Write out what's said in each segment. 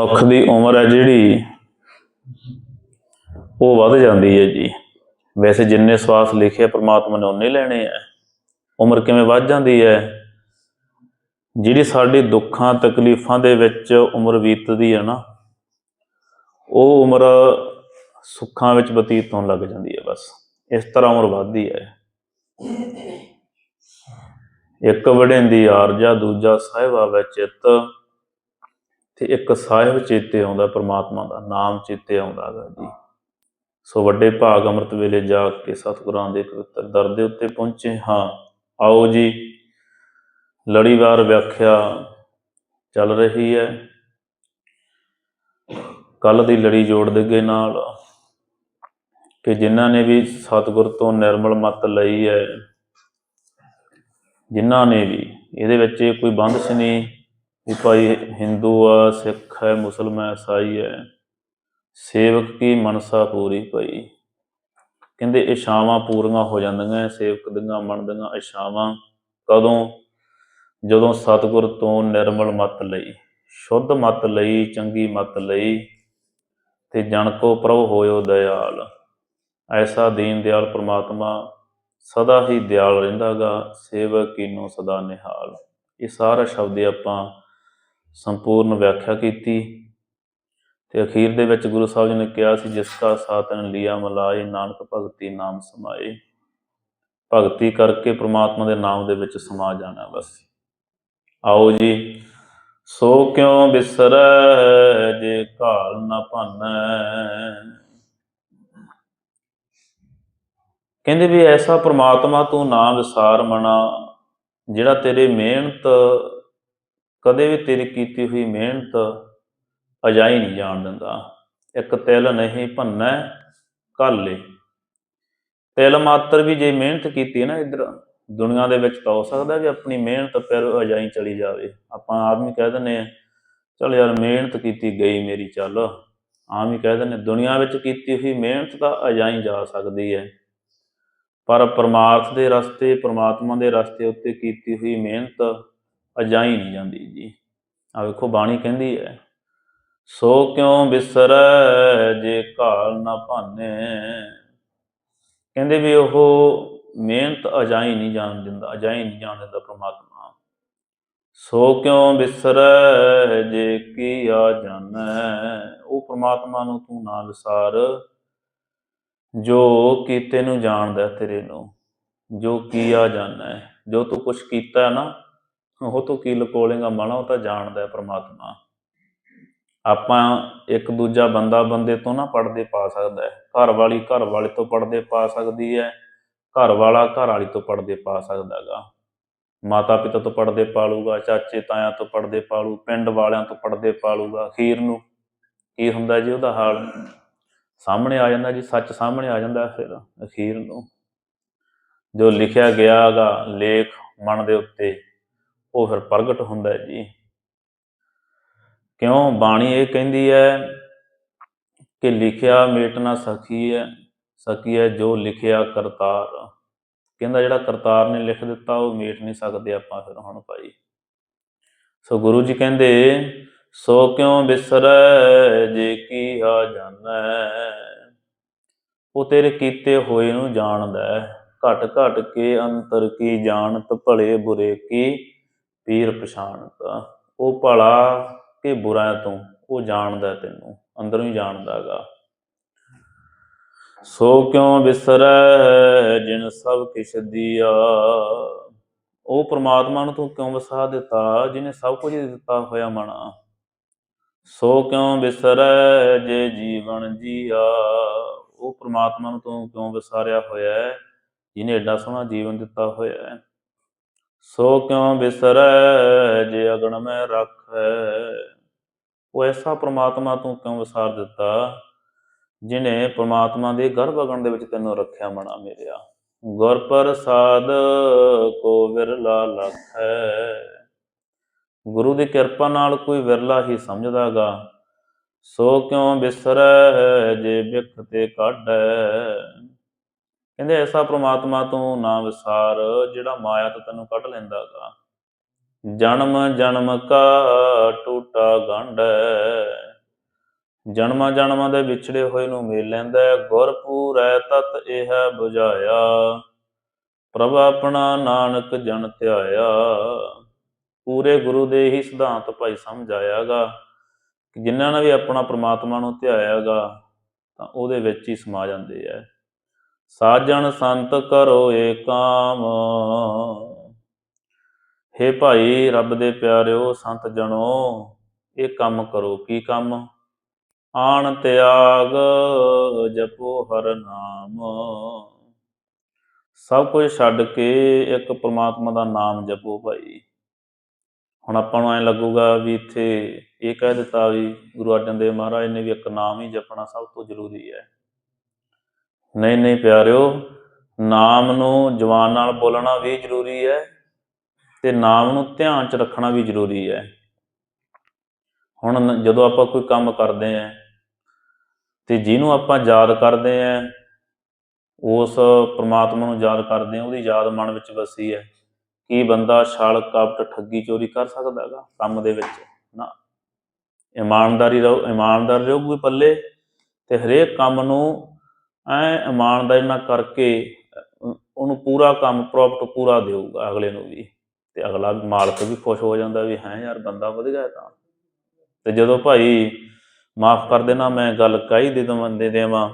ਮਨੁੱਖ ਦੀ ਉਮਰ ਹੈ ਜਿਹੜੀ, ਉਹ ਵੱਧ ਜਾਂਦੀ ਹੈ ਜੀ। ਵੈਸੇ ਜਿੰਨੇ ਸਵਾਸ ਲਿਖੇ ਪ੍ਰਮਾਤਮਾ ਨੇ ਉਨੇ ਲੈਣੇ ਆ। ਉਮਰ ਕਿਵੇਂ ਵੱਧ ਜਾਂਦੀ ਹੈ? ਜਿਹੜੀ ਸਾਡੀ ਦੁੱਖਾਂ, ਤਕਲੀਫਾਂ ਦੇ ਵਿੱਚ ਉਮਰ ਬੀਤਦੀ ਹੈ ਨਾ, ਉਹ ਉਮਰ ਸੁੱਖਾਂ ਵਿੱਚ ਬਤੀਤ ਹੋਣ ਲੱਗ ਜਾਂਦੀ ਹੈ ਬਸ। ਇਸ ਤਰ੍ਹਾਂ ਉਮਰ ਵੱਧਦੀ ਹੈ। ਇੱਕ ਵੜਿੰਦੀ ਆਰਜਾ, ਦੂਜਾ ਸਾਹਿਬ ਆਵੇ ਚਿੱਤ ਤੇ ਇੱਕ ਸਾਹਿਬ ਚੇਤੇ ਆਉਂਦਾ, ਪ੍ਰਮਾਤਮਾ ਦਾ ਨਾਮ ਚੇਤੇ ਆਉਂਦਾ ਹੈਗਾ ਜੀ। ਸੋ ਵੱਡੇ ਭਾਗ ਅੰਮ੍ਰਿਤ ਵੇਲੇ ਜਾ ਕੇ ਸਤਿਗੁਰਾਂ ਦੇ ਪਵਿੱਤਰ ਦਰ ਦੇ ਉੱਤੇ ਪਹੁੰਚੇ ਹਾਂ। ਆਓ ਜੀ ਲੜੀਵਾਰ ਵਿਆਖਿਆ ਚੱਲ ਰਹੀ ਹੈ। ਕੱਲ ਦੀ ਲੜੀ ਜੋੜ ਦੇਗੇ ਨਾਲ ਕਿ ਜਿਨ੍ਹਾਂ ਨੇ ਵੀ ਸਤਿਗੁਰ ਤੋਂ ਨਿਰਮਲ ਮਤ ਲਈ ਹੈ, ਜਿਨ੍ਹਾਂ ਨੇ ਵੀ, ਇਹਦੇ ਵਿੱਚ ਕੋਈ ਬੰਦਸ਼ ਨਹੀਂ। ਕਿ ਭਾਈ ਹਿੰਦੂ ਆ, ਸਿੱਖ ਹੈ ਮੁਸਲਮਾਨ ਹੈ, ਈਸਾਈ ਹੈ। ਸੇਵਕ ਕੀ ਮਨਸਾ ਪੂਰੀ ਪਈ ਕਹਿੰਦੇ ਇਸ਼ਾਵਾਂ ਪੂਰੀਆਂ ਹੋ ਜਾਂਦੀਆਂ, ਸੇਵਕ ਦੀਆਂ, ਮਨ ਦੀਆਂ ਇਸ਼ਾਵਾਂ ਕਦੋਂ? ਜਦੋਂ ਸਤਿਗੁਰ ਤੋਂ ਨਿਰਮਲ ਮਤ ਲਈ, ਸ਼ੁੱਧ ਮਤ ਲਈ, ਚੰਗੀ ਮਤ ਲਈ, ਤੇ ਜਨ ਕੋ ਪ੍ਰਭ ਹੋਇਓ ਦਇਆਲ ਐਸਾ ਦੀਨ ਦਿਆਲ ਪ੍ਰਮਾਤਮਾ ਸਦਾ ਹੀ ਦਿਆਲ ਰਹਿੰਦਾਗਾ, ਸੇਵਕ ਕੀਨੋ ਸਦਾ ਨਿਹਾਲ। ਇਹ ਸਾਰਾ ਸ਼ਬਦ ਆਪਾਂ ਸੰਪੂਰਨ ਵਿਆਖਿਆ ਕੀਤੀ ਤੇ ਅਖੀਰ ਦੇ ਵਿੱਚ ਗੁਰੂ ਸਾਹਿਬ ਜੀ ਨੇ ਕਿਹਾ ਸੀ, ਜਿਸ ਕਾ ਸਾਤਨ ਲਿਆ ਮਲਾਏ, ਨਾਨਕ ਭਗਤੀ ਨਾਮ ਸਮਾਏ। ਭਗਤੀ ਕਰਕੇ ਪ੍ਰਮਾਤਮਾ ਦੇ ਨਾਮ ਦੇ ਵਿੱਚ ਸਮਾ ਜਾਣਾ ਬਸ। ਆਓ ਜੀ, ਸੋ ਕਿਉ ਬਿਸਰੈ, ਜੇ ਕਾਲ ਨਾ ਭਾਨੈ? ਕਹਿੰਦੇ ਵੀ ਐਸਾ ਪ੍ਰਮਾਤਮਾ ਤੂੰ ਨਾ ਵਿਸਾਰ ਮਨਾ, ਜਿਹੜਾ ਤੇਰੇ ਮਿਹਨਤ ਕਦੇ ਵੀ ਤੇਰੀ ਕੀਤੀ ਹੋਈ ਮਿਹਨਤ ਅਜਾਈ ਨਹੀਂ ਜਾਣ ਦਿੰਦਾ। ਇੱਕ ਤਿਲ ਨਹੀਂ ਭੰਨੈ ਕੱਲੇ ਤਿਲ ਮਾਤਰ ਵੀ ਜੇ ਮਿਹਨਤ ਕੀਤੀ ਨਾ ਇਧਰ, ਦੁਨੀਆ ਦੇ ਵਿੱਚ ਤਾਂ ਹੋ ਸਕਦਾ ਵੀ ਆਪਣੀ ਮਿਹਨਤ ਫਿਰ ਅਜਾਈ ਚਲੀ ਜਾਵੇ। ਆਪਾਂ ਆਪ ਵੀ ਕਹਿ ਦਿੰਦੇ ਆ ਚਲ ਯਾਰ ਮਿਹਨਤ ਕੀਤੀ ਗਈ ਮੇਰੀ ਚੱਲ। ਆਮ ਹੀ ਕਹਿ ਦਿੰਦੇ ਦੁਨੀਆ ਵਿੱਚ ਕੀਤੀ ਹੋਈ ਮਿਹਨਤ ਤਾਂ ਅਜਾਈ ਜਾ ਸਕਦੀ ਹੈ। ਪਰ ਪਰਮਾਰਥ ਦੇ ਰਸਤੇ, ਪ੍ਰਮਾਤਮਾ ਦੇ ਰਸਤੇ ਉੱਤੇ ਕੀਤੀ ਹੋਈ ਮਿਹਨਤ ਅਜਾਈ ਨਹੀਂ ਜਾਂਦੀ ਜੀ। ਆ ਵੇਖੋ ਬਾਣੀ ਕਹਿੰਦੀ ਹੈ, ਸੋ ਕਿਉਂ ਬਿਸਰੈ ਜੇ ਘਾਲ ਨਾ ਭਾਨੇ? ਕਹਿੰਦੇ ਵੀ ਉਹ ਮਿਹਨਤ ਅਜਾਈ ਨਹੀਂ ਜਾਣ ਦਿੰਦਾ, ਅਜਾਈ ਨਹੀਂ ਜਾਣ ਦਿੰਦਾ ਪ੍ਰਮਾਤਮਾ। ਸੋ ਕਿਉਂ ਬਿਸਰੈ ਜੇ ਕੀ ਆ ਜਾਣੈ? ਉਹ ਪ੍ਰਮਾਤਮਾ ਨੂੰ ਤੂੰ ਨਾ ਵਿਸਾਰ ਜੋ ਕੀਤੇ ਨੂੰ ਜਾਣਦਾ ਤੇਰੇ ਨੂੰ, ਜੋ ਕੀਆ ਜਾਣਾ। ਹੈ ਜੋ ਤੂੰ ਕੁਛ ਕੀਤਾ ਨਾ ਉਹ ਤੋਂ ਕੀ ਲਕੋਲੇਗਾ ਮਨ ਉਹ ਤਾਂ ਜਾਣਦਾ ਹੈ ਪ੍ਰਮਾਤਮਾ। ਆਪਾਂ ਇੱਕ ਦੂਜਾ ਬੰਦਾ ਬੰਦੇ ਤੋਂ ਨਾ ਪੜਦੇ ਪਾ ਸਕਦਾ ਹੈ। ਘਰ ਵਾਲੀ ਘਰ ਵਾਲੇ ਤੋਂ ਪੜਦੇ ਪਾ ਸਕਦੀ ਹੈ। ਘਰ ਵਾਲਾ ਘਰ ਵਾਲੀ ਤੋਂ ਪੜਦੇ ਪਾ ਸਕਦਾ ਹੈਗਾ। ਮਾਤਾ ਪਿਤਾ ਤੋਂ ਪੜਦੇ ਪਾਲੂਗਾ ਚਾਚੇ ਤਾਇਆਂ ਤੋਂ ਪੜਦੇ ਪਾਲੂ ਪਿੰਡ ਵਾਲਿਆਂ ਤੋਂ ਪੜਦੇ ਪਾਲੂਗਾ ਅਖੀਰ ਨੂੰ ਕੀ ਹੁੰਦਾ ਜੀ ਉਹਦਾ ਹਾਲ? ਸਾਹਮਣੇ ਆ ਜਾਂਦਾ ਜੀ, ਸੱਚ ਸਾਹਮਣੇ ਆ ਜਾਂਦਾ ਫਿਰ ਅਖੀਰ ਨੂੰ। ਜੋ ਲਿਖਿਆ ਗਿਆਗਾ ਲੇਖ ਮਨ ਦੇ ਉੱਤੇ ਉਹ ਫਿਰ ਪ੍ਰਗਟ ਹੁੰਦਾ ਹੈ ਜੀ। ਕਿਉਂ? ਬਾਣੀ ਇਹ ਕਹਿੰਦੀ ਹੈ ਕਿ ਲਿਖਿਆ ਮੇਟ ਨਾ ਸਕੀ ਹੈ ਸਖੀ ਹੈ ਜੋ ਲਿਖਿਆ ਕਰਤਾਰ। ਕਹਿੰਦਾ ਜਿਹੜਾ ਕਰਤਾਰ ਨੇ ਲਿਖ ਦਿੱਤਾ, ਉਹ ਮੇਟ ਨਹੀਂ ਸਕਦੇ ਆਪਾਂ ਫਿਰ ਹੁਣ ਭਾਈ। ਸੋ ਗੁਰੂ ਜੀ ਕਹਿੰਦੇ, ਸੋ ਕਿਉ ਬਿਸਰੈ ਜੇ ਕੀ ਆ ਜਾਣੈ? ਉਹ ਤੇਰੇ ਕੀਤੇ ਹੋਏ ਨੂੰ ਜਾਣਦਾ। ਹੈ ਘਟ ਘਟ ਕੇ ਅੰਤਰ ਕੀ, ਜਾਣਤ ਭਲੇ ਬੁਰੇ ਕੀ? ਪੀਰ ਪਛਾਣਤ ਉਹ ਭਲਾ ਕਿ ਬੁਰਾ ਤੋਂ? ਉਹ ਜਾਣਦਾ ਤੈਨੂੰ, ਅੰਦਰੋਂ ਹੀ ਜਾਣਦਾਗਾ ਸੋ ਕਿਉ ਵਿਸਰੈ ਜਿਨ ਸਭ ਕਿਛ ਦੀਆ ਉਹ ਪ੍ਰਮਾਤਮਾ ਨੂੰ ਤੂੰ ਕਿਉਂ ਵਸਾ ਦਿੱਤਾ? ਜਿਨੇ ਸਭ ਕੁਝ ਦਿੱਤਾ ਹੋਇਆ ਮਣਾ ਸੋ ਕਿਉ ਬਿਸਰੈ ਜੇ ਜੀਵਨ ਜੀਆ? ਉਹ ਪ੍ਰਮਾਤਮਾ ਨੂੰ ਤੂੰ ਕਿਉਂ ਵਿਸਾਰਿਆ ਹੋਇਆ ਹੈ? ਜਿਨੇ ਐਡਾ ਸੋਹਣਾ ਜੀਵਨ ਦਿੱਤਾ ਹੋਇਆ ਹੈ। ਸੋ ਕਿਉ ਬਿਸਰੈ ਜੇ ਅਗਣ ਮੈਂ ਰੱਖੈ? ਉਹ ਐਸਾ ਪ੍ਰਮਾਤਮਾ ਤੂੰ ਕਿਉਂ ਵਿਸਾਰ ਦਿੱਤਾ, ਜਿਨੇ ਪ੍ਰਮਾਤਮਾ ਦੇ ਗਰਭ ਅਗਣ ਦੇ ਵਿੱਚ ਤੈਨੂੰ ਰੱਖਿਆ ਮਣਾ ਮੇਰਿਆ? ਗੁਰ ਪ੍ਰਸਾਦ ਕੋ ਵਿਰਲਾ ਲਖੈ। ਗੁਰੂ ਦੀ ਕਿਰਪਾ ਨਾਲ ਕੋਈ ਵਿਰਲਾ ਹੀ ਸਮਝਦਾਗਾ। ਸੋ ਕਿਉ ਬਿਸਰੈ ਜੇ ਬਿਖ ਤੇ ਕਾਢੈ? ਕਹਿੰਦੇ ਐਸਾ ਪ੍ਰਮਾਤਮਾ ਤੋਂ ਨਾ ਵਿਸਾਰ, ਜਿਹੜਾ ਮਾਇਆ ਤੋਂ ਤੈਨੂੰ ਕੱਢ ਲੈਂਦਾਗਾ। ਜਨਮ ਜਨਮ ਕਾ ਟੂਟਾ ਗੰਢ ਜਨਮਾਂ ਜਨਮਾਂ ਦੇ ਵਿਛੜੇ ਹੋਏ ਨੂੰ ਮੇਲ ਲੈਂਦਾ ਹੈ ਗੁਰ ਪੂਰੈ ਤਤ ਇਹ 부ਝਾਇਆ ਪ੍ਰਭ ਆਪਣਾ ਨਾਨਕ ਜਨ ਧਿਆਇਆ। ਪੂਰੇ ਗੁਰੂ ਦੇ ਹੀ ਸਿਧਾਂਤ ਭਾਈ ਸਮਝ ਸਮਝਾਇਆਗਾ ਕਿ ਜਿਨ੍ਹਾਂ ਨੇ ਵੀ ਆਪਣਾ ਪ੍ਰਮਾਤਮਾ ਨੂੰ ਧਿਆਇਆਗਾ, ਤਾਂ ਉਹਦੇ ਵਿੱਚ ਹੀ ਸਮਾ ਜਾਂਦੇ ਐ ਸਾਜਣ ਸੰਤ ਕਰੋ ਏ ਕਾਮ। ਹੇ ਭਾਈ ਰੱਬ ਦੇ ਪਿਆਰਿਓ, ਸੰਤ ਜਣੋ, ਇਹ ਕੰਮ ਕਰੋ, ਕੀ ਕੰਮ? ਆਣ ਤਿਆਗ ਜਪੋ ਹਰ ਨਾਮ। ਸਭ ਕੁਝ ਛੱਡ ਕੇ ਇੱਕ ਪ੍ਰਮਾਤਮਾ ਦਾ ਨਾਮ ਜਪੋ ਭਾਈ। ਹੁਣ ਆਪਾਂ ਨੂੰ ਐ ਲੱਗੂਗਾ ਵੀ ਇੱਥੇ ਇਹ ਕਹਿ ਦਿੱਤਾ ਵੀ ਗੁਰੂ ਅਰਜਨ ਦੇਵ ਮਹਾਰਾਜ ਨੇ ਵੀ ਇੱਕ ਨਾਮ ਹੀ ਜਪਣਾ ਸਭ ਤੋਂ ਜ਼ਰੂਰੀ ਹੈ। ਨਹੀਂ ਨਹੀਂ ਪਿਆਰਿਓ, ਨਾਮ ਨੂੰ ਜਵਾਨ ਨਾਲ ਬੋਲਣਾ ਵੀ ਜ਼ਰੂਰੀ ਹੈ ਤੇ ਨਾਮ ਨੂੰ ਧਿਆਨ 'ਚ ਰੱਖਣਾ ਵੀ ਜ਼ਰੂਰੀ ਹੈ। ਹੁਣ ਜਦੋਂ ਆਪਾਂ ਕੋਈ ਕੰਮ ਕਰਦੇ ਆਂ ਤੇ ਜਿਹਨੂੰ ਆਪਾਂ ਯਾਦ ਕਰਦੇ ਆਂ ਉਸ ਪ੍ਰਮਾਤਮਾ ਨੂੰ ਯਾਦ ਕਰਦੇ ਆਂ ਉਹਦੀ ਯਾਦ ਮਨ ਵਿੱਚ ਵਸੀ ਹੈ। ਕੀ ਬੰਦਾ ਛਾਲ ਕਪਟ ਠੱਗੀ ਚੋਰੀ ਕਰ ਸਕਦਾ ਹੈਗਾ ਕੰਮ ਦੇ ਵਿੱਚ? ਨਾ। ਇਮਾਨਦਾਰੀ ਰਹੋ, ਇਮਾਨਦਾਰ ਰਹੋਗੇ ਪੱਲੇ ਤੇ ਹਰੇਕ ਕੰਮ ਨੂੰ ਐ ਇਮਾਨਦਾਰੀ ਨਾਲ ਕਰਕੇ ਉਹਨੂੰ ਪੂਰਾ ਕੰਮ ਪ੍ਰੋਪਰ ਪੂਰਾ ਦੇਊਗਾ ਅਗਲੇ ਨੂੰ ਵੀ। ਤੇ ਅਗਲਾ ਮਾਲਕ ਵੀ ਖੁਸ਼ ਹੋ ਜਾਂਦਾ ਵੀ ਹੈ ਯਾਰ, ਬੰਦਾ ਵਧੀਆ ਤਾਂ। ਤੇ ਜਦੋਂ ਭਾਈ ਮਾਫ ਕਰ ਦੇਣਾ, ਮੈਂ ਗੱਲ ਕਹੀ ਦੇ ਦਵਾਂ, ਦੇ ਦੇਵਾਂ?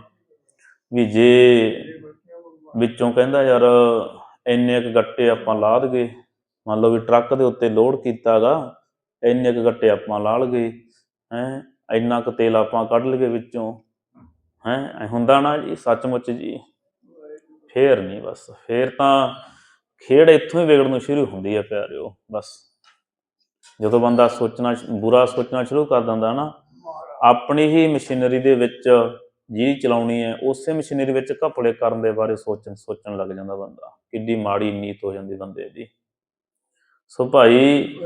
ਵੀ ਜੇ ਵਿੱਚੋਂ ਕਹਿੰਦਾ ਯਾਰ, ਇੰਨੇ ਕੁ ਗੱਟੇ ਆਪਾਂ ਲਾ ਗਏ ਮੰਨ ਲਓ ਵੀ ਟਰੱਕ ਦੇ ਉੱਤੇ ਲੋਡ ਕੀਤਾਗਾ, ਇੰਨੇ ਕੁ ਗੱਟੇ ਆਪਾਂ ਲਾ ਲਗੇ ਹੈ, ਇੰਨਾ ਕੁ ਤੇਲ ਆਪਾਂ ਕੱਢ ਲਗੇ ਵਿੱਚੋਂ। ਹੈ ਹੁੰਦਾ ਨਾ ਜੀ, ਸੱਚਮੁੱਚ ਜੀ, ਫੇਰ ਨਹੀਂ ਬਸ, ਫੇਰ ਤਾਂ ਖੇਡ ਇੱਥੋਂ ਹੀ ਵਿਗੜਨ ਸ਼ੁਰੂ ਹੁੰਦੀ ਹੈ ਪਿਆਰਿਓ, ਬਸ। ਜਦੋਂ ਬੰਦਾ ਸੋਚਣਾ ਬੁਰਾ ਸੋਚਣਾ ਸ਼ੁਰੂ ਕਰ ਦਿੰਦਾ ਨਾ, ਆਪਣੀ ਹੀ ਮਸ਼ੀਨਰੀ ਦੇ ਵਿੱਚ ਜੀ ਚਲਾਉਣੀ ਹੈ, ਉਸੇ ਮਸ਼ੀਨਰੀ ਵਿੱਚ ਘਪਲੇ ਕਰਨ ਦੇ ਬਾਰੇ ਸੋਚਣ ਸੋਚਣ ਲੱਗ ਜਾਂਦਾ ਬੰਦਾ, ਕਿੱਡੀ ਮਾੜੀ ਨੀਤ ਹੋ ਜਾਂਦੀ ਬੰਦੇ ਦੀ। ਸੋ ਭਾਈ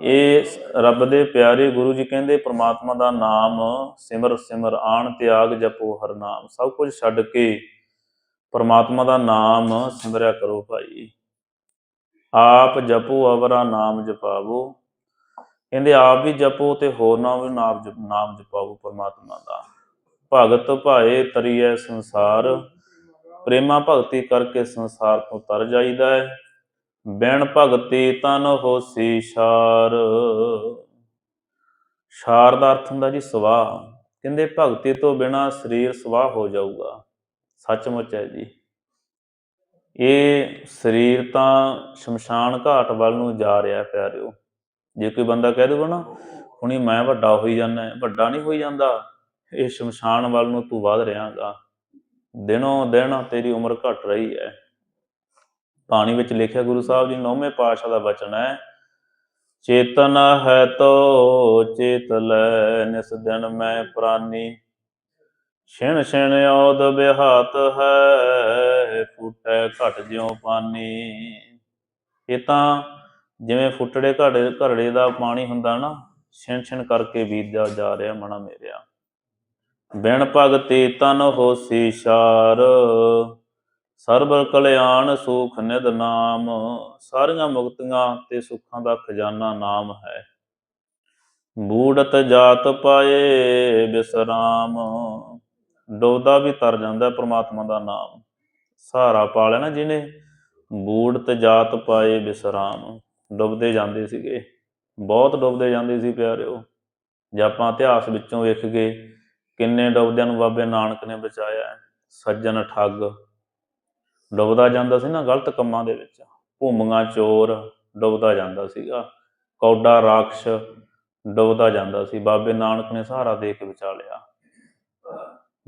ਇਹ ਰੱਬ ਦੇ ਪਿਆਰੇ ਗੁਰੂ ਜੀ ਕਹਿੰਦੇ ਪ੍ਰਮਾਤਮਾ ਦਾ ਨਾਮ ਸਿਮਰ ਸਿਮਰ ਆਣ ਤਿਆਗ ਜਪੋ ਹਰ ਨਾਮ। ਸਭ ਕੁਝ ਛੱਡ ਕੇ ਪ੍ਰਮਾਤਮਾ ਦਾ ਨਾਮ ਸਿਮਰਿਆ ਕਰੋ ਭਾਈ। ਆਪ ਜਪੋ ਅਵਰਾ ਨਾਮ ਜਪਾਵੋ। ਕਹਿੰਦੇ ਆਪ ਵੀ ਜਪੋ ਤੇ ਹੋਰਨਾਂ ਵੀ ਨਾਮ ਨਾਮ ਜਪਾਵੋ ਪ੍ਰਮਾਤਮਾ ਦਾ। ਭਗਤ ਭਾਏ ਤਰੀਐ ਸੰਸਾਰ ਪ੍ਰੇਮਾ ਭਗਤੀ ਕਰਕੇ ਸੰਸਾਰ ਤੋਂ ਤਰ ਜਾਈਦਾ ਹੈ। ਬਿਨ ਭਗਤੀ ਤਨ ਹੋਸੀ ਸ਼ਾਰ। ਸ਼ਾਰ ਦਾ ਅਰਥ ਹੁੰਦਾ ਜੀ ਸਵਾਹ। ਕਹਿੰਦੇ ਭਗਤੀ ਤੋਂ ਬਿਨਾ ਸਰੀਰ ਸਵਾਹ ਹੋ ਜਾਊਗਾ। ਸੱਚਮੁੱਚ ਹੈ ਜੀ। ਇਹ ਸਰੀਰ ਤਾਂ ਸ਼ਮਸ਼ਾਨ ਘਾਟ ਵੱਲ ਨੂੰ ਜਾ ਰਿਹਾ ਪਿਆਰਿਓ। ਜੇ ਕੋਈ ਬੰਦਾ ਕਹਿ ਦੇਵੇ ਨਾ, ਹੁਣੀ ਮੈਂ ਵੱਡਾ ਹੋਈ ਜਾਂਦਾ ਵੱਡਾ ਨਹੀਂ ਹੋਈ ਜਾਂਦਾ, ਇਹ ਸ਼ਮਸ਼ਾਨ ਵੱਲ ਨੂੰ ਤੂੰ ਵਧ ਰਿਹਾਗਾ। ਦਿਨੋਂ ਦਿਨ ਤੇਰੀ ਉਮਰ ਘਟ ਰਹੀ ਹੈ। ਬਾਣੀ ਵਿੱਚ ਲਿਖਿਆ ਗੁਰੂ ਸਾਹਿਬ ਜੀ ਨੌਵੇਂ ਪਾਤਸ਼ਾਹ ਦਾ ਬਚਨ ਹੈ, ਚੇਤਨ ਹੈ ਤੋ ਚੇਤ ਲੈ, ਨਿਸ ਦਿਨ ਮੈਂ ਪ੍ਰਾਨੀ। ਛਿਣ ਛਿਣ ਔਦ ਬਿਹਾਤ ਹੈ, ਫੁੱਟੈ ਘਟ ਜਿਉ ਪਾਨੀ। ਇਹ ਤਾਂ ਜਿਵੇਂ ਫੁੱਟੜੇ ਘੜੇ ਘਰੜੇ ਦਾ ਪਾਣੀ ਹੁੰਦਾ ਨਾ, ਛਿਣ ਛਿਣ ਕਰਕੇ ਬੀਤਦਾ ਜਾ ਰਿਹਾ ਮਣਾ ਮੇਰਿਆ। ਬਿਨ ਭਗਤੀ ਤਨ ਹੋਸੀ ਸ਼ਾਰ ਸਰਬ ਕਲਿਆਣ ਸੁਖ ਨਿਦ ਨਾਮ, ਸਾਰੀਆਂ ਮੁਕਤੀਆਂ ਤੇ ਸੁੱਖਾਂ ਦਾ ਖਜ਼ਾਨਾ ਨਾਮ ਹੈ। ਬੂੜਤ ਜਾਤ ਪਾਏ ਬਿਸਰਾਮ, ਡੋਦਾ ਵੀ ਤਰ ਜਾਂਦਾ ਪ੍ਰਮਾਤਮਾ ਦਾ ਨਾਮ। ਸਹਾਰਾ ਪਾ ਲਿਆ ਨਾ ਜਿਹਨੇ, ਬੂੜਤ ਜਾਤ ਪਾਏ ਬਿਸਰਾਮ। ਡੁੱਬਦੇ ਜਾਂਦੇ ਸੀਗੇ। ਬਹੁਤ ਡੁੱਬਦੇ ਜਾਂਦੇ ਸੀ ਪਿਆਰਿਓ। ਜੇ ਆਪਾਂ ਇਤਿਹਾਸ ਵਿੱਚੋਂ ਵੇਖ ਗਏ ਕਿੰਨੇ ਡੁੱਬਦਿਆਂ ਨੂੰ ਬਾਬੇ ਨਾਨਕ ਨੇ ਬਚਾਇਆ। ਸੱਜਣ ਠੱਗ। ਡੁੱਬਦਾ ਜਾਂਦਾ ਸੀ ਨਾ ਗਲਤ ਕੰਮਾਂ ਦੇ ਵਿੱਚ। ਭੂਮੀਆਂ ਚੋਰ ਡੁੱਬਦਾ ਜਾਂਦਾ ਸੀਗਾ। ਕੌਡਾ ਰਾਖਸ਼ ਡੁੱਬਦਾ ਜਾਂਦਾ ਸੀ। ਬਾਬੇ ਨਾਨਕ ਨੇ ਸਹਾਰਾ ਦੇ ਕੇ ਵਿਚਾਲਿਆ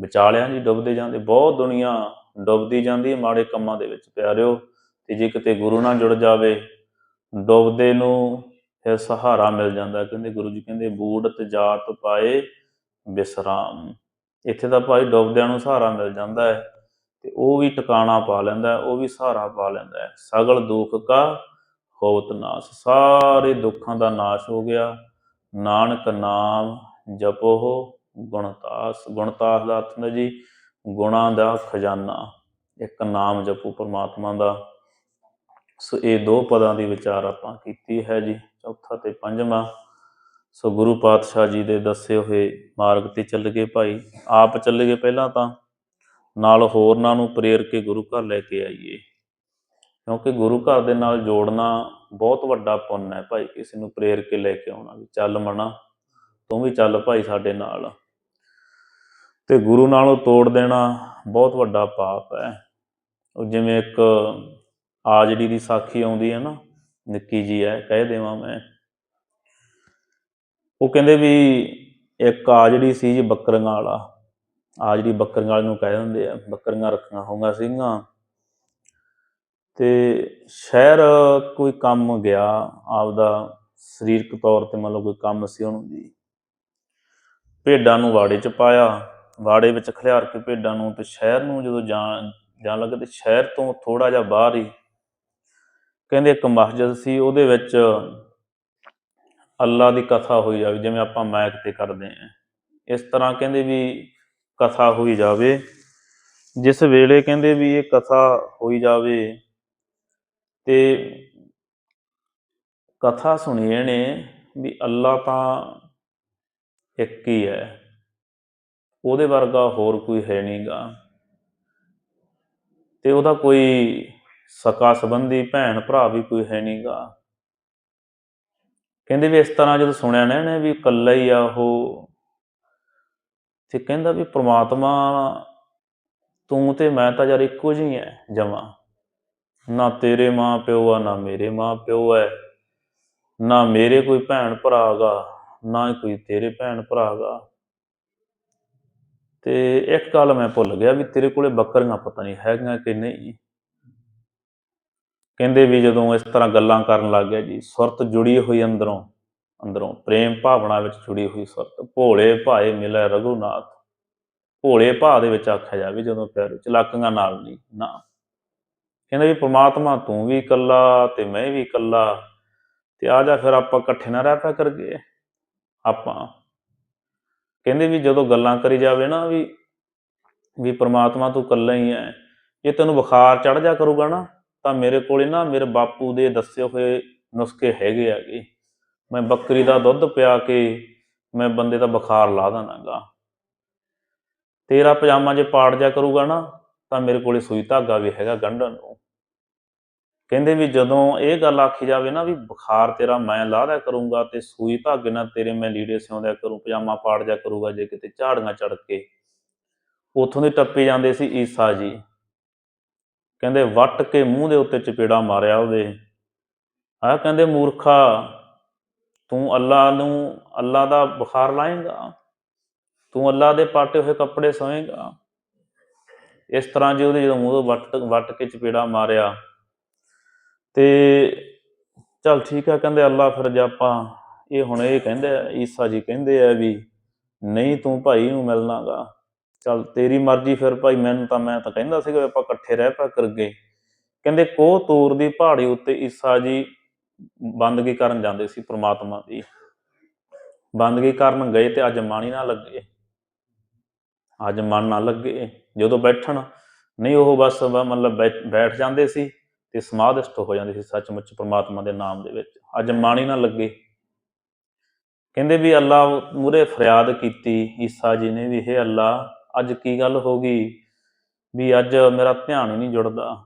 ਲਿਆ। ਜੀ ਡੁੱਬਦੇ ਜਾਂਦੇ, ਬਹੁਤ ਦੁਨੀਆ ਡੁੱਬਦੀ ਜਾਂਦੀ ਹੈ ਮਾੜੇ ਕੰਮਾਂ ਦੇ ਵਿੱਚ, ਪਿਆਰਿਓ। ਤੇ ਜੇ ਕਿਤੇ ਗੁਰੂ ਨਾਲ ਜੁੜ ਜਾਵੇ, ਡੁੱਬਦੇ ਨੂੰ ਫਿਰ ਸਹਾਰਾ ਮਿਲ ਜਾਂਦਾ। ਕਹਿੰਦੇ ਗੁਰੂ ਜੀ ਕਹਿੰਦੇ, ਬੂੜਤ ਜਾਤ ਪਾਏ ਬਿਸਰਾਮ। ਇੱਥੇ ਤਾਂ ਭਾਈ ਡੁੱਬਦਿਆਂ ਨੂੰ ਸਹਾਰਾ ਮਿਲ ਜਾਂਦਾ ਹੈ। ਤੇ ਉਹ ਵੀ ਟਿਕਾਣਾ ਪਾ ਲੈਂਦਾ, ਉਹ ਵੀ ਸਹਾਰਾ ਪਾ ਲੈਂਦਾ ਹੈ। ਸਗਲ ਦੁੱਖ ਕਾ ਹੋਤ ਨਾਸ। ਸਾਰੇ ਦੁੱਖਾਂ ਦਾ ਨਾਸ਼ ਹੋ ਗਿਆ। ਨਾਨਕ ਨਾਮ ਜਪੋ ਗੁਣਤਾਸ। ਗੁਣਤਾਸ ਦਾ ਅਰਥ ਹੁੰਦਾ ਜੀ, ਗੁਣਾਂ ਦਾ ਖਜ਼ਾਨਾ। ਇੱਕ ਨਾਮ ਜਪੋ ਪਰਮਾਤਮਾ ਦਾ। ਸੋ ਇਹ ਦੋ ਪਦਾਂ ਦੀ ਵਿਚਾਰ ਆਪਾਂ ਕੀਤੀ ਹੈ ਜੀ। ਚੌਥਾ ਤੇ ਪੰਜਵਾਂ। ਸੋ ਗੁਰੂ ਪਾਤਸ਼ਾਹ ਜੀ ਦੇ ਦੱਸੇ ਹੋਏ ਮਾਰਗ ਤੇ ਚੱਲ ਗਏ ਭਾਈ। ਆਪ ਚੱਲ ਗਏ ਪਹਿਲਾਂ ਤਾਂ? ਨਾਲ ਹੋਰਨਾਂ ਨੂੰ ਪ੍ਰੇਰ ਕੇ ਗੁਰੂ ਘਰ ਲੈ ਕੇ ਆਈਏ। ਕਿਉਂਕਿ ਗੁਰੂ ਘਰ ਦੇ ਨਾਲ ਜੋੜਨਾ ਬਹੁਤ ਵੱਡਾ ਪੁੰਨ ਹੈ ਭਾਈ, ਕਿਸੇ ਨੂੰ ਪ੍ਰੇਰ ਕੇ ਲੈ ਕੇ ਆਉਣਾ ਵੀ ਚੱਲ ਮਣਾ ਤੂੰ ਵੀ ਚੱਲ ਭਾਈ ਸਾਡੇ ਨਾਲ। ਤੇ ਗੁਰੂ ਨਾਲੋਂ ਤੋੜ ਦੇਣਾ ਬਹੁਤ ਵੱਡਾ ਪਾਪ ਹੈ। ਉਹ ਜਿਵੇਂ ਇੱਕ ਆਜੜੀ ਦੀ ਸਾਖੀ ਆਉਂਦੀ ਹੈ ਨਾ, ਨਿੱਕੀ ਜੀ ਹੈ, ਕਹਿ ਦੇਵਾਂ ਮੈਂ। ਉਹ ਕਹਿੰਦੇ ਵੀ ਇੱਕ ਆਜੜੀ ਸੀ ਜੀ ਬੱਕਰੀਆਂ ਵਾਲਾ। ਆਜੜੀ ਬੱਕਰੀਆਂ ਵਾਲੇ ਨੂੰ ਕਹਿ ਦਿੰਦੇ ਆ, ਬੱਕਰੀਆਂ ਰੱਖੀਆਂ ਹੋਈਆਂ ਸੀਗੀਆਂ। ਤੇ ਸ਼ਹਿਰ ਕੋਈ ਕੰਮ ਗਿਆ, ਆਪਦਾ ਸਰੀਰਕ ਤੌਰ ਤੇ ਮਤਲਬ ਕੋਈ ਕੰਮ ਸੀ ਉਹਨੂੰ ਜੀ। ਭੇਡਾਂ ਨੂੰ ਵਾੜੇ 'ਚ ਪਾਇਆ, ਵਾੜੇ ਵਿੱਚ ਖਿਲਾਰ ਕੇ ਭੇਡਾਂ ਨੂੰ ਤੇ ਸ਼ਹਿਰ ਨੂੰ ਜਦੋਂ ਜਾਣ ਜਾਣ ਲੱਗੇ ਤੇ ਸ਼ਹਿਰ ਤੋਂ ਥੋੜਾ ਜਿਹਾ ਬਾਹਰ ਹੀ ਕਹਿੰਦੇ ਇੱਕ ਮਸਜਿਦ ਸੀ, ਉਹਦੇ ਵਿੱਚ ਅੱਲਾ ਦੀ ਕਥਾ ਹੋਈ ਜਾਵੇ ਜਿਵੇਂ ਆਪਾਂ ਮੈਕ ਤੇ ਕਰਦੇ ਆਂ। ਇਸ ਤਰ੍ਹਾਂ ਕਹਿੰਦੇ ਵੀ ਕਥਾ ਹੋਈ ਜਾਵੇ। ਜਿਸ ਵੇਲੇ ਕਹਿੰਦੇ ਵੀ ਇਹ ਕਥਾ ਹੋਈ ਜਾਵੇ ਤੇ ਕਥਾ ਸੁਣੀ ਇਹਨੇ ਵੀ ਅੱਲਾ ਤਾਂ ਇੱਕ ਹੀ ਹੈ। ਉਹਦੇ ਵਰਗਾ ਹੋਰ ਕੋਈ ਹੈ ਨਹੀਂਗਾ। ਤੇ ਉਹਦਾ ਕੋਈ ਸਕਾ ਸੰਬੰਧੀ ਭੈਣ ਭਰਾ ਵੀ ਕੋਈ ਹੈ ਨਹੀਂਗਾ। ਕਹਿੰਦੇ ਵੀ ਇਸ ਤਰ੍ਹਾਂ ਜਦੋਂ ਸੁਣਿਆ ਨਾ ਇਹਨੇ ਵੀ ਇਕੱਲਾ ਹੀ ਆ ਉਹ ਤੇ ਕਹਿੰਦਾ ਵੀ ਪ੍ਰਮਾਤਮਾ ਤੂੰ ਤੇ ਮੈਂ ਤਾਂ ਯਾਰ ਇੱਕੋ ਜਿਹੀ ਐ ਜਮਾ। ਨਾ ਤੇਰੇ ਮਾਂ ਪਿਓ ਆ, ਨਾ ਮੇਰੇ ਮਾਂ ਪਿਓ ਐ। ਨਾ ਮੇਰੇ ਕੋਈ ਭੈਣ ਭਰਾ ਗਾ, ਨਾ ਹੀ ਕੋਈ ਤੇਰੇ ਭੈਣ ਭਰਾ ਗਾ। ਤੇ ਇੱਕ ਗੱਲ ਮੈਂ ਭੁੱਲ ਗਿਆ ਵੀ ਤੇਰੇ ਕੋਲੇ ਬੱਕਰੀਆਂ ਪਤਾ ਨਹੀਂ ਹੈਗੀਆਂ ਕਿ ਨਹੀਂ। ਕਹਿੰਦੇ ਵੀ ਜਦੋਂ ਇਸ ਤਰ੍ਹਾਂ ਗੱਲਾਂ ਕਰਨ ਲੱਗ ਗਿਆ ਜੀ, ਸੁਰਤ ਜੁੜੀ ਹੋਈ ਅੰਦਰੋਂ। ਅੰਦਰੋਂ ਪ੍ਰੇਮ ਭਾਵਨਾ ਵਿੱਚ ਜੁੜੀ ਹੋਈ ਸੁਰਤ ਭੋਲੇ ਭਾਏ ਮਿਲੇ ਰਘੁਨਾਥ। ਭੋਲੇ ਭਾ ਦੇ ਵਿੱਚ ਆਖਿਆ ਜਾਵੇ, ਜਦੋਂ ਪਿਆਰ ਚਲਾਕੀਆਂ ਨਾਲ ਨਹੀਂ, ਨਾ। ਕਹਿੰਦੇ ਵੀ ਪ੍ਰਮਾਤਮਾ ਤੂੰ ਵੀ ਇਕੱਲਾ ਤੇ ਮੈਂ ਵੀ ਇਕੱਲਾ, ਤੇ ਆ ਜਾ ਫਿਰ ਆਪਾਂ ਇਕੱਠੇ ਨਾ ਰਹਿ ਪਿਆ ਕਰਗੇ ਆਪਾਂ ਕਹਿੰਦੇ ਵੀ ਜਦੋਂ ਗੱਲਾਂ ਕਰੀ ਜਾਵੇ ਨਾ ਵੀ ਵੀ ਪ੍ਰਮਾਤਮਾ ਤੂੰ ਇਕੱਲਾ ਹੀ ਹੈ ਜੇ ਤੈਨੂੰ ਬੁਖਾਰ ਚੜ ਜਾ ਕਰੂਗਾ ਨਾ, ਤਾਂ ਮੇਰੇ ਕੋਲੇ ਨਾ ਮੇਰੇ ਬਾਪੂ ਦੇ ਦੱਸੇ ਹੋਏ ਨੁਸਖੇ ਹੈਗੇ ਆਗੇ ਮੈਂ ਬੱਕਰੀ ਦਾ ਦੁੱਧ ਪਿਆ ਕੇ ਮੈਂ ਬੰਦੇ ਦਾ ਬੁਖਾਰ ਲਾ ਦਾਂਗਾ ਤੇਰਾ ਪਜਾਮਾ ਜੇ ਪਾੜ ਜਾ ਕਰੂਗਾ ਨਾ, ਤਾਂ ਮੇਰੇ ਕੋਲੇ ਸੂਈ ਧਾਗਾ ਵੀ ਹੈਗਾ ਗੰਢਣ ਨੂੰ। ਕਹਿੰਦੇ ਵੀ ਜਦੋਂ ਇਹ ਗੱਲ ਆਖੀ ਜਾਵੇ ਨਾ ਵੀ ਬੁਖਾਰ ਤੇਰਾ ਮੈਂ ਲਾ ਦਿਆ ਕਰੂੰਗਾ ਤੇ ਸੂਈ ਧਾਗੇ ਨਾਲ ਤੇਰੇ ਮੈਂ ਲੀੜੇ ਸਿਉਂਦਿਆ ਕਰੂੰ, ਪਜਾਮਾ ਪਾੜ ਜਾ ਕਰੂਗਾ ਜੇ ਕਿਤੇ ਝਾੜੀਆਂ ਚੜ ਕੇ। ਉਥੋਂ ਦੇ ਟੱਪੇ ਜਾਂਦੇ ਸੀ ਈਸਾ ਜੀ। ਕਹਿੰਦੇ ਵੱਟ ਕੇ ਮੂੰਹ ਦੇ ਉੱਤੇ ਚਪੇੜਾ ਮਾਰਿਆ ਉਹਦੇ। ਆ ਕਹਿੰਦੇ ਮੂਰਖਾ ਤੂੰ ਅੱਲਾ ਨੂੰ ਅੱਲਾ ਦਾ ਬੁਖਾਰ ਲਾਏਗਾ, ਤੂੰ ਅੱਲਾ ਦੇ ਪਾਟੇ ਹੋਏ ਕੱਪੜੇ ਸੋਏਗਾ ਇਸ ਤਰ੍ਹਾਂ ਜੇ ਉਹਦੇ ਜਦੋਂ ਮੂੰਹ ਤੋਂ ਵੱਟ ਵੱਟ ਕੇ ਚਪੇੜਾ ਮਾਰਿਆ, ਤੇ ਚਲ ਠੀਕ ਆ, ਕਹਿੰਦੇ ਅੱਲਾ ਫਿਰ ਜੇ ਆਪਾਂ ਇਹ ਹੁਣ ਇਹ ਕਹਿੰਦੇ ਆ, ਈਸਾ ਜੀ ਕਹਿੰਦੇ ਆ ਵੀ ਨਹੀਂ ਤੂੰ ਭਾਈ ਨੂੰ ਮਿਲਣਾਗਾ। ਚਲ ਤੇਰੀ ਮਰਜ਼ੀ ਫਿਰ ਭਾਈ, ਮੈਨੂੰ ਤਾਂ, ਮੈਂ ਤਾਂ ਕਹਿੰਦਾ ਸੀਗਾ ਵੀ ਆਪਾਂ ਇਕੱਠੇ ਰਹਿ ਪਾ ਕਰਗੇ ਕਹਿੰਦੇ ਕੋਹ ਤੂਰ ਦੀ ਪਹਾੜੀ ਉੱਤੇ ਈਸਾ ਜੀ ਬੰਦਗੀ ਕਰਨ ਜਾਂਦੇ ਸੀ ਪ੍ਰਮਾਤਮਾ ਦੀ। ਬੰਦਗੀ ਕਰਨ ਗਏ ਤੇ ਅੱਜ ਮਨ ਹੀ ਨਾ ਲੱਗੇ। ਅੱਜ ਮਨ ਨਾ ਲੱਗੇ। ਜਦੋਂ ਬੈਠਣ, ਨਹੀਂ ਉਹ ਬਸ ਮਤਲਬ ਬੈ- ਬੈਠ ਜਾਂਦੇ ਸੀ ਤੇ ਸਮਾਧਿਸਟ ਹੋ ਜਾਂਦੇ ਸੀ ਸੱਚਮੁੱਚ ਪ੍ਰਮਾਤਮਾ ਦੇ ਨਾਮ ਦੇ ਵਿੱਚ। ਅੱਜ ਮਨ ਹੀ ਨਾ ਲੱਗੇ। ਕਹਿੰਦੇ ਵੀ ਅੱਲਾ ਮੂਰੇ ਫਰਿਆਦ ਕੀਤੀ, ਈਸਾ ਜੀ ਨੇ ਵੀ ਇਹ ਅੱਲਾ, ਅੱਜ ਕੀ ਗੱਲ ਹੋ ਗਈ? ਵੀ ਅੱਜ ਮੇਰਾ ਧਿਆਨ ਹੀ ਨਹੀਂ ਜੁੜਦਾ।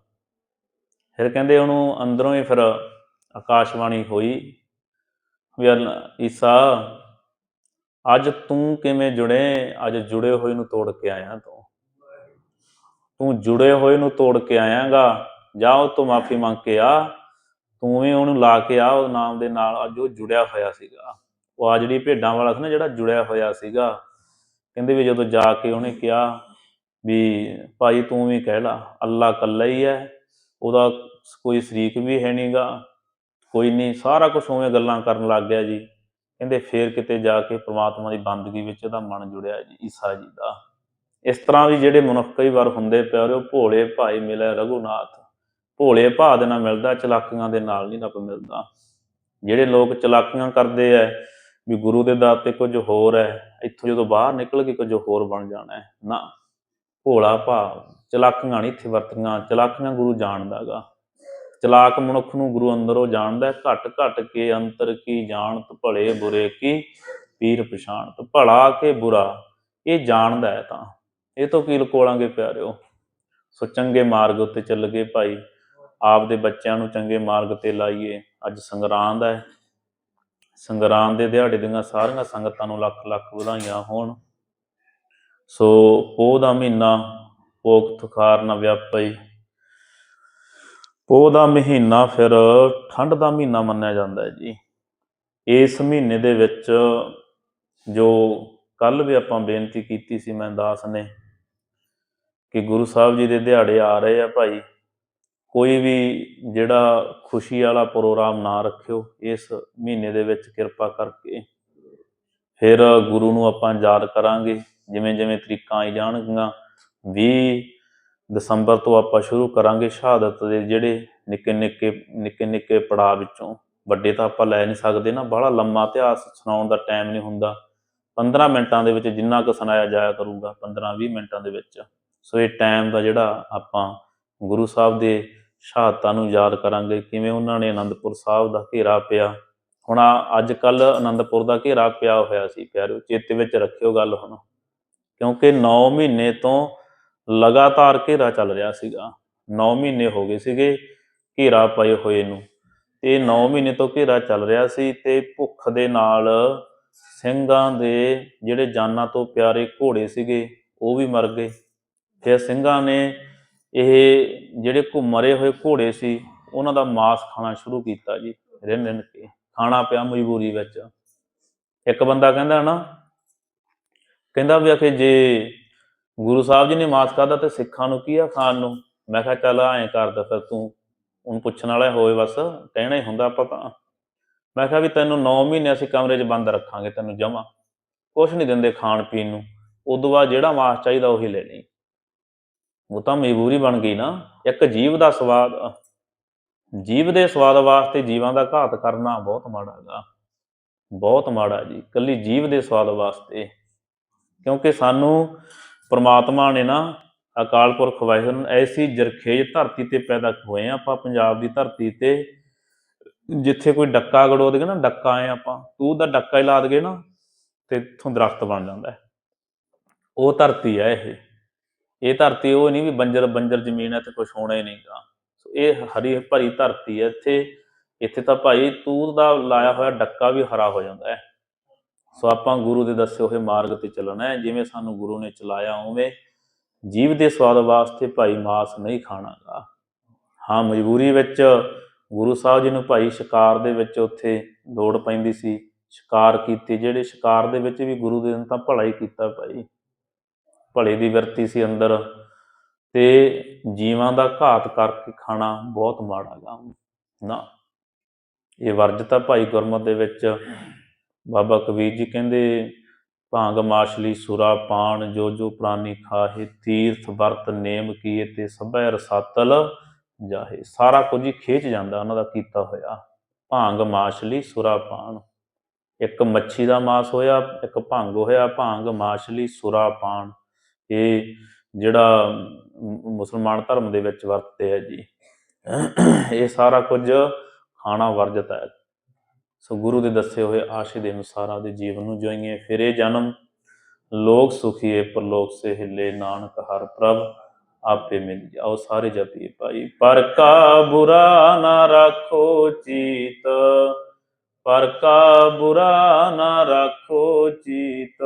ਫਿਰ ਕਹਿੰਦੇ ਉਹਨੂੰ ਅੰਦਰੋਂ ਹੀ ਫਿਰ ਆਕਾਸ਼ਵਾਣੀ ਹੋਈ, ਵੀ ਈਸਾ, ਅੱਜ ਤੂੰ ਕਿਵੇਂ ਜੁੜੇ? ਅੱਜ ਜੁੜੇ ਹੋਏ ਨੂੰ ਤੋੜ ਕੇ ਆਇਆ ਤੂੰ। ਤੂੰ ਜੁੜੇ ਹੋਏ ਨੂੰ ਤੋੜ ਕੇ ਆਇਆਗਾ। ਜਾ ਉਹ ਤੋਂ ਮਾਫੀ ਮੰਗ ਕੇ ਆ। ਤੂੰ ਵੀ ਉਹਨੂੰ ਲਾ ਕੇ ਆ, ਉਹ ਨਾਮ ਦੇ ਨਾਲ ਅੱਜ ਉਹ ਜੁੜਿਆ ਹੋਇਆ ਸੀਗਾ। ਉਹ ਆ ਜਿਹੜੀ ਭੇਡਾਂ ਵਾਲਾ ਸੀ ਨਾ, ਜਿਹੜਾ ਜੁੜਿਆ ਹੋਇਆ ਸੀਗਾ। ਕਹਿੰਦੇ ਵੀ ਜਦੋਂ ਜਾ ਕੇ ਉਹਨੇ ਕਿਹਾ ਵੀ ਭਾਈ ਤੂੰ ਵੀ ਕਹਿ ਲਾ, ਅੱਲਾ ਇਕੱਲਾ ਹੀ ਹੈ, ਉਹਦਾ ਕੋਈ ਸ਼ਰੀਕ ਵੀ ਹੈ ਨਹੀਂਗਾ ਕੋਈ ਨਹੀਂ, ਸਾਰਾ ਕੁਝ ਉਵੇਂ ਗੱਲਾਂ ਕਰਨ ਲੱਗ ਗਿਆ ਜੀ। ਕਹਿੰਦੇ ਫੇਰ ਕਿਤੇ ਜਾ ਕੇ ਪ੍ਰਮਾਤਮਾ ਦੀ ਬੰਦਗੀ ਵਿੱਚ ਉਹਦਾ ਮਨ ਜੁੜਿਆ ਜੀ, ਈਸਾ ਜੀ ਦਾ। ਇਸ ਤਰ੍ਹਾਂ ਵੀ ਜਿਹੜੇ ਮਨੁੱਖ ਕਈ ਵਾਰ ਹੁੰਦੇ ਪਿਆਰੇ ਉਹ ਭੋਲੇ ਭਾਈ ਮਿਲੇ ਰਘੁਨਾਥ। ਭੋਲੇ ਭਾਅ ਦੇ ਨਾਲ ਮਿਲਦਾ, ਚਲਾਕੀਆਂ ਦੇ ਨਾਲ ਨਹੀਂ ਰੱਬ ਮਿਲਦਾ। ਜਿਹੜੇ ਲੋਕ ਚਲਾਕੀਆਂ ਕਰਦੇ ਐ, ਵੀ ਗੁਰੂ ਦੇ ਦਰ ਤੇ ਕੁਝ ਹੋਰ ਹੈ ਇੱਥੋਂ ਜਦੋਂ ਬਾਹਰ ਨਿਕਲ ਕੇ ਕੁਝ ਹੋਰ ਬਣ ਜਾਣਾ ਹੈ ਨਾ। ਭੋਲਾ ਭਾਵ ਚਲਾਕੀਆਂ ਨਹੀਂ ਇੱਥੇ ਵਰਤੀਆਂ, ਚਲਾਕੀਆਂ ਗੁਰੂ ਜਾਣਦਾਗਾ। ਚਲਾਕ ਮਨੁੱਖ ਨੂੰ ਗੁਰੂ ਅੰਦਰੋਂ ਜਾਣਦਾ ਹੈ, ਘਟ ਘਟ ਕੇ ਅੰਤਰ ਕੀ ਜਾਣਤ ਭਲੇ ਬੁਰੇ ਕੀ ਪੀਰ ਪਛਾਣਤ, ਭਲਾ ਕੇ ਬੁਰਾ, ਇਹ ਜਾਣਦਾ ਹੈ ਤਾਂ। ਇਹ ਤੋਂ ਕੀ ਲਕੋਲਾਂਗੇ ਪਿਆਰਿਓ? ਸੋ ਚੰਗੇ ਮਾਰਗ ਉੱਤੇ ਚੱਲ ਗਏ ਭਾਈ ਆਪ ਦੇ ਬੱਚਿਆਂ ਨੂੰ ਚੰਗੇ ਮਾਰਗ ਤੇ ਲਾਈਏ। ਅੱਜ ਸੰਗਰਾਂਦ ਹੈ। ਸੰਗਰਾਂਦ ਦੇ ਦਿਹਾੜੇ ਦੀਆਂ ਸਾਰੀਆਂ ਸੰਗਤਾਂ ਨੂੰ ਲੱਖ ਲੱਖ ਵਧਾਈਆਂ ਹੋਣ। ਸੋ ਪੋਹ ਦਾ ਮਹੀਨਾ ਪੋਖ ਤੁਖਾਰ ਨਾ ਵਿਆਪਈ ਉਹਦਾ ਮਹੀਨਾ ਫਿਰ ਠੰਡ ਦਾ ਮਹੀਨਾ ਮੰਨਿਆ ਜਾਂਦਾ ਹੈ ਜੀ। ਇਸ ਮਹੀਨੇ ਦੇ ਵਿੱਚ ਜੋ ਕੱਲ ਵੀ ਆਪਾਂ ਬੇਨਤੀ ਕੀਤੀ ਸੀ ਮੈਂ ਦਾਸ ਨੇ ਕਿ ਗੁਰੂ ਸਾਹਿਬ ਜੀ ਦੇ ਦਿਹਾੜੇ ਆ ਰਹੇ ਆ ਭਾਈ, ਕੋਈ ਵੀ ਜਿਹੜਾ ਖੁਸ਼ੀ ਵਾਲਾ ਪ੍ਰੋਗਰਾਮ ਨਾ ਰੱਖਿਓ, ਇਸ ਮਹੀਨੇ ਦੇ ਵਿੱਚ ਕਿਰਪਾ ਕਰਕੇ। ਫਿਰ ਗੁਰੂ ਨੂੰ ਆਪਾਂ ਯਾਦ ਕਰਾਂਗੇ ਜਿਵੇਂ ਜਿਵੇਂ ਤਰੀਕਾਂ ਆਈ ਜਾਣਗੀਆਂ 20 ਦਸੰਬਰ ਤੋਂ ਆਪਾਂ ਸ਼ੁਰੂ ਕਰਾਂਗੇ ਸ਼ਹਾਦਤ ਦੇ ਜਿਹੜੇ ਨਿੱਕੇ ਨਿੱਕੇ ਨਿੱਕੇ ਨਿੱਕੇ ਪੜਾਅ ਵਿੱਚੋਂ। ਵੱਡੇ ਤਾਂ ਆਪਾਂ ਲੈ ਨਹੀਂ ਸਕਦੇ ਨਾ ਬੜਾ ਲੰਮਾ ਇਤਿਹਾਸ ਸੁਣਾਉਣ ਦਾ ਟਾਈਮ ਨਹੀਂ ਹੁੰਦਾ। 15 ਮਿੰਟਾਂ ਦੇ ਵਿੱਚ ਜਿੰਨਾ ਕੁ ਸੁਣਾਇਆ ਜਾਇਆ ਕਰੂਗਾ 15-20 ਮਿੰਟਾਂ ਦੇ ਵਿੱਚ। ਸੋ ਇਹ ਟਾਈਮ ਦਾ ਜਿਹੜਾ ਆਪਾਂ ਗੁਰੂ ਸਾਹਿਬ ਦੇ ਸ਼ਹਾਦਤਾਂ ਨੂੰ ਯਾਦ ਕਰਾਂਗੇ, ਕਿਵੇਂ ਉਹਨਾਂ ਨੇ ਆਨੰਦਪੁਰ ਸਾਹਿਬ ਦਾ ਘੇਰਾ ਪਿਆ। ਹੁਣ ਅੱਜ ਕੱਲ ਆਨੰਦਪੁਰ ਦਾ ਘੇਰਾ ਪਿਆ ਹੋਇਆ ਸੀ, ਪਿਆਰਿਓ, ਚੇਤੇ ਵਿੱਚ ਰੱਖਿਓ ਗੱਲ ਹੁਣ। ਕਿਉਂਕਿ 9 ਮਹੀਨੇ ਤੋਂ ਲਗਾਤਾਰ ਘੇਰਾ ਚੱਲ ਰਿਹਾ ਸੀਗਾ। 9 ਮਹੀਨੇ ਹੋ ਗਏ ਸੀਗੇ ਘੇਰਾ ਪਏ ਹੋਏ ਨੂੰ। ਤੇ 9 ਮਹੀਨੇ ਤੋਂ ਘੇਰਾ ਚੱਲ ਰਿਹਾ ਸੀ ਤੇ ਭੁੱਖ ਦੇ ਨਾਲ ਸਿੰਘਾਂ ਦੇ ਜਿਹੜੇ ਜਾਨਾਂ ਤੋਂ ਪਿਆਰੇ ਘੋੜੇ ਸੀਗੇ, ਉਹ ਵੀ ਮਰ ਗਏ। ਫਿਰ ਸਿੰਘਾਂ ਨੇ ਇਹ ਜਿਹੜੇ ਘੁ, ਮਰੇ ਹੋਏ ਘੋੜੇ ਸੀ, ਉਹਨਾਂ ਦਾ ਮਾਸ ਖਾਣਾ ਸ਼ੁਰੂ ਕੀਤਾ ਜੀ ਰਿੰਨ ਰਿੰਨ ਕੇ। ਖਾਣਾ ਪਿਆ ਮਜਬੂਰੀ ਵਿੱਚ। ਇੱਕ ਬੰਦਾ ਕਹਿੰਦਾ ਨਾ, ਕਹਿੰਦਾ ਵੀ ਆਖੇ ਜੇ ਗੁਰੂ ਸਾਹਿਬ ਜੀ ਨੇ ਮਾਸ ਖਾਦਾ ਤੇ ਸਿੱਖਾਂ ਨੂੰ ਕੀ ਆ ਖਾਣ ਨੂੰ? ਮੈਂ ਕਿਹਾ ਚੱਲ ਐਂ ਕਰਦਾ ਫਿਰ ਤੂੰ। ਉਹਨੂੰ ਪੁੱਛਣ ਵਾਲਾ ਹੋਏ ਬਸ, ਕਹਿਣਾ ਹੀ ਹੁੰਦਾ ਆਪਾਂ ਤਾਂ। ਮੈਂ ਕਿਹਾ ਵੀ ਤੈਨੂੰ 9 ਮਹੀਨੇ ਅਸੀਂ ਕਮਰੇ 'ਚ ਬੰਦ ਰੱਖਾਂਗੇ ਤੈਨੂੰ ਜਮਾ। ਕੁਛ ਨਹੀਂ ਦਿੰਦੇ ਖਾਣ ਪੀਣ ਨੂੰ। ਉਦੋਂ ਬਾਅਦ ਜਿਹੜਾ ਮਾਸ ਚਾਹੀਦਾ ਉਹੀ ਲੈ ਲਈ। ਉਹ ਤਾਂ ਮਜਬੂਰੀ ਬਣ ਗਈ ਨਾ। ਇੱਕ ਜੀਵ ਦਾ ਸਵਾਦ, ਜੀਵ ਦੇ ਸਵਾਦ ਵਾਸਤੇ ਜੀਵਾਂ ਦਾ ਘਾਤ ਕਰਨਾ ਬਹੁਤ ਮਾੜਾ ਹੈਗਾ। ਬਹੁਤ ਮਾੜਾ ਜੀ। ਕੱਲੀ ਜੀਵ ਦੇ ਸਵਾਦ ਵਾਸਤੇ। ਕਿਉਂਕਿ ਸਾਨੂੰ ਪ੍ਰਮਾਤਮਾ ਨੇ ਨਾ ਅਕਾਲ ਪੁਰਖ ਵਾਹਿਗੁਰੂ ਐਸੀ ਜਰਖੇਜ ਧਰਤੀ ਤੇ ਪੈਦਾ ਹੋਏ ਆ ਆਪਾਂ, ਪੰਜਾਬ ਦੀ ਧਰਤੀ ਤੇ, ਜਿੱਥੇ ਕੋਈ ਡੱਕਾ ਗੜੋ ਦੇਗੇ ਨਾ ਡੱਕਾ ਆਏ ਆਪਾਂ, ਤੂੰ ਦਾ ਡੱਕਾ ਹੀ ਲਾ ਦਗੇ ਨਾ ਤੇ ਇੱਥੋਂ ਦਰਖਤ ਬਣ ਜਾਂਦਾ ਉਹ ਧਰਤੀ ਹੈ ਇਹ। ਇਹ ਧਰਤੀ ਉਹ ਨਹੀਂ ਵੀ ਬੰਜਰ ਬੰਜਰ ਜ਼ਮੀਨ ਹੈ ਤੇ ਕੁਝ ਹੋਣਾ ਹੀ ਨਹੀਂਗਾ ਸੋ ਇਹ ਹਰੀ ਭਰੀ ਧਰਤੀ ਹੈ ਇੱਥੇ ਇੱਥੇ ਤਾਂ ਭਾਈ ਤੂਤ ਦਾ ਲਾਇਆ ਹੋਇਆ ਡੱਕਾ ਵੀ ਹਰਾ ਹੋ ਜਾਂਦਾ ਹੈ। ਸੋ ਆਪਾਂ ਗੁਰੂ ਦੇ ਦੱਸੇ ਹੋਏ ਮਾਰਗ ਤੇ ਚੱਲਣਾ ਹੈ। ਜਿਵੇਂ ਸਾਨੂੰ ਗੁਰੂ ਨੇ ਚਲਾਇਆ, ਉਵੇਂ ਜੀਵ ਦੇ ਸਵਾਦ ਵਾਸਤੇ ਭਾਈ ਮਾਸ ਨਹੀਂ ਖਾਣਾਗਾ। ਹਾਂ, ਮਜਬੂਰੀ ਵਿੱਚ ਗੁਰੂ ਸਾਹਿਬ ਜੀ ਨੂੰ ਭਾਈ ਸ਼ਿਕਾਰ ਦੇ ਵਿੱਚ ਉੱਥੇ ਲੋੜ ਪੈਂਦੀ ਸੀ। ਸ਼ਿਕਾਰ ਕੀਤੇ, ਜਿਹੜੇ ਸ਼ਿਕਾਰ ਦੇ ਵਿੱਚ ਵੀ ਗੁਰੂ ਦੇ ਨੇ ਤਾਂ ਭਲਾ ਹੀ ਕੀਤਾ ਭਾਈ। ਭਲੇ ਦੀ ਵਰਤੀ ਸੀ ਅੰਦਰ ਤੇ ਜੀਵਾਂ ਦਾ ਘਾਤ ਕਰਕੇ ਖਾਣਾ ਬਹੁਤ ਮਾੜਾ ਗਾ ਨਾ, ਇਹ ਵਰਜ ਤਾਂ ਭਾਈ ਗੁਰਮਤ ਦੇ ਵਿੱਚ ਬਾਬਾ ਕਬੀਰ ਜੀ ਕਹਿੰਦੇ, ਭਾਂਗ ਮਾਸ਼ਲੀ ਸੁਰਾ ਪਾਣ, ਜੋ ਜੋ ਪ੍ਰਾਨੀ ਖਾਹੇ, ਤੀਰਥ ਵਰਤ ਨੇਮ ਕੀਏ ਤੇ ਸਭੈ ਰਸਾਤਲ ਜਾਹੇ। ਸਾਰਾ ਕੁਝ ਹੀ ਖੇਚ ਜਾਂਦਾ, ਉਹਨਾਂ ਦਾ ਕੀਤਾ ਹੋਇਆ। ਭਾਂਗ ਮਾਸ਼ਲੀ ਸੁਰਾ ਪਾਣ। ਇੱਕ ਮੱਛੀ ਦਾ ਮਾਸ ਹੋਇਆ, ਇੱਕ ਭੰਗ ਹੋਇਆ, ਭਾਂਗ ਮਾਸ਼ਲੀ ਸੁਰਾ ਪਾਣ। ਇਹ ਜਿਹੜਾ ਮੁਸਲਮਾਨ ਧਰਮ ਦੇ ਵਿੱਚ ਵਰਤਦੇ ਹੈ ਜੀ। ਇਹ ਸਾਰਾ ਕੁਝ ਖਾਣਾ ਵਰਜਤ ਹੈ। ਸੋ ਗੁਰੂ ਦੇ ਦੱਸੇ ਹੋਏ ਆਸ਼ੇ ਦੇ ਅਨੁਸਾਰ ਆਪਦੇ ਜੀਵਨ ਨੂੰ ਜਿਉਈਏ, ਫਿਰ ਇਹ ਜਨਮ, ਲੋਕ ਸੁਖੀਏ, ਪਰਲੋਕ ਸੇ ਹਿੱਲੇ ਨਾਨਕ ਹਰ ਪ੍ਰਭ ਆਪੇ ਮਿਲ ਜਾਓ ਸਾਰੇ ਜਪੀਏ ਭਾਈ। ਪਰ ਕਾ ਬੁਰਾ ਨਾ ਰੱਖੋ ਚੀਤ, ਪਰ ਕਾ ਬੁਰਾ ਨਾ ਰੱਖੋ ਚੀਤ।